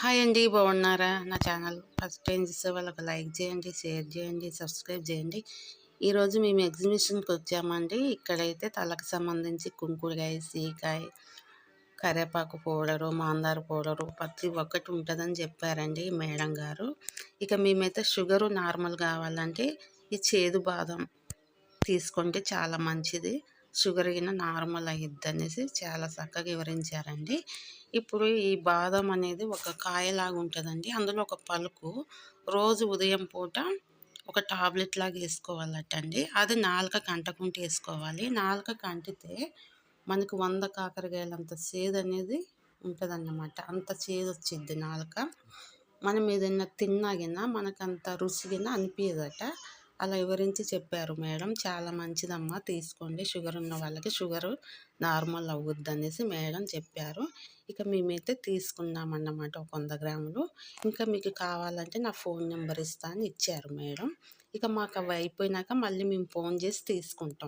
Hi అండి బాగున్నారా? నా ఛానల్ ఫస్ట్ టైం చూసే వాళ్ళకి లైక్ చేయండి షేర్ చేయండి సబ్స్క్రైబ్ చేయండి. ఈరోజు మేము ఎగ్జిబిషన్కి వచ్చామండి. ఇక్కడైతే తలకు సంబంధించి కుంకుడుకాయ సీకాయ కరేపాకు పౌడరు మాందార పౌడరు ప్రతి ఒక్కటి ఉంటుందని చెప్పారండి మేడం గారు. ఇక మేమైతే షుగరు నార్మల్ కావాలంటే ఈ చేదు బాదం తీసుకుంటే చాలా మంచిది. షుగర్ గిన నార్మల్ అయ్యిద్ది అనేసి చాలా చక్కగా వివరించారండి. ఇప్పుడు ఈ బాదం అనేది ఒక కాయలాగా ఉంటుందండి అందులో ఒక పలుకు రోజు ఉదయం పూట ఒక టాబ్లెట్ లాగా వేసుకోవాలటండి. అది నాలుక కంటకుంటే వేసుకోవాలి. నాలుక కంటితే మనకు వంద కాకరకాయలంత చేదు అనేది ఉంటుందన్నమాట. అంత చేదు వచ్చింది నాలుక. మనం ఏదైనా తిన్నాగినా మనకు అంత రుచిగినా అనిపించదట అలా వివరించి చెప్పారు మేడం. చాలా మంచిదమ్మా తీసుకోండి. షుగర్ ఉన్న వాళ్ళకి షుగర్ నార్మల్ అవ్వద్దు అనేసి మేడం చెప్పారు. ఇక మేమైతే తీసుకున్నామన్నమాట ఒక వంద గ్రాములు. ఇంకా మీకు కావాలంటే నా ఫోన్ నెంబర్ ఇస్తాను ఇచ్చారు మేడం. ఇక మాకు అవి అయిపోయినాక మళ్ళీ మేము ఫోన్ చేసి తీసుకుంటాం.